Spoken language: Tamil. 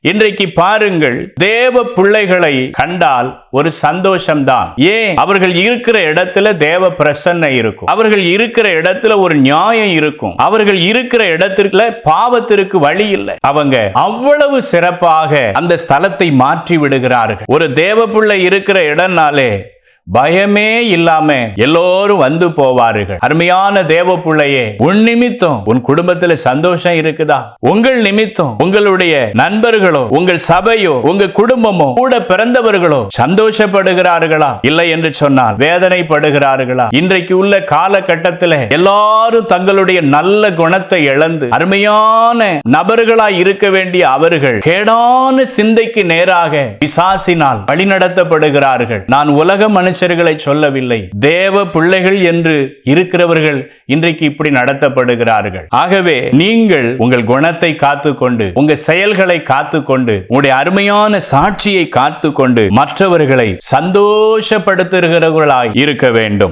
இன்றைக்கு பாருங்கள் தேவ பிள்ளைகளை கண்டால் ஒரு சந்தோஷம்தான். ஏன்? அவர்கள் இருக்கிற இடத்துல தேவ பிரசன்னை இருக்கும். அவர்கள் இருக்கிற இடத்துல ஒரு நியாயம் இருக்கும். அவர்கள் இருக்கிற இடத்திற்குள்ள பாவத்திற்கு வழி இல்லை. அவங்க அவ்வளவு சிறப்பாக அந்த ஸ்தலத்தை மாற்றி விடுகிறார்கள். ஒரு தேவ பிள்ளை இருக்கிற இடம்னாலே பயமே இல்லாம எல்லோரும் வந்து போவார்கள். அருமையான தேவ பிள்ளையே உன் நிமித்தம் உன் குடும்பத்துல சந்தோஷம் இருக்குதா? உங்கள் நிமித்தம் உங்களுடைய நண்பர்களோ உங்கள் சபையோ உங்க குடும்பமோ கூட பிறந்தவர்களோ சந்தோஷப்படுகிறார்களா? இல்லை என்று சொன்னால் வேதனைப்படுகிறார்களா? இன்றைக்கு உள்ள காலகட்டத்தில் எல்லாரும் தங்களுடைய நல்ல குணத்தை இழந்து அருமையான நபர்களாய் இருக்க வேண்டிய அவர்கள் கேடான சிந்தைக்கு நேராக பிசாசினால் வழிநடத்தப்படுகிறார்கள். நான் உலக மனுஷர்களை சொல்லவில்லை. தேவ பிள்ளைகள் என்று இருக்கிறவர்கள் இன்றைக்கு இப்படி நடத்தப்படுகிறார்கள். ஆகவே நீங்கள் உங்கள் குணத்தை காத்து கொண்டு உங்க செயல்களை காத்துக்கொண்டு உங்களுடைய அருமையான சாட்சியை காத்துக்கொண்டு மற்றவர்களை சந்தோஷப்படுத்துகிறவர்களாய் இருக்க வேண்டும்.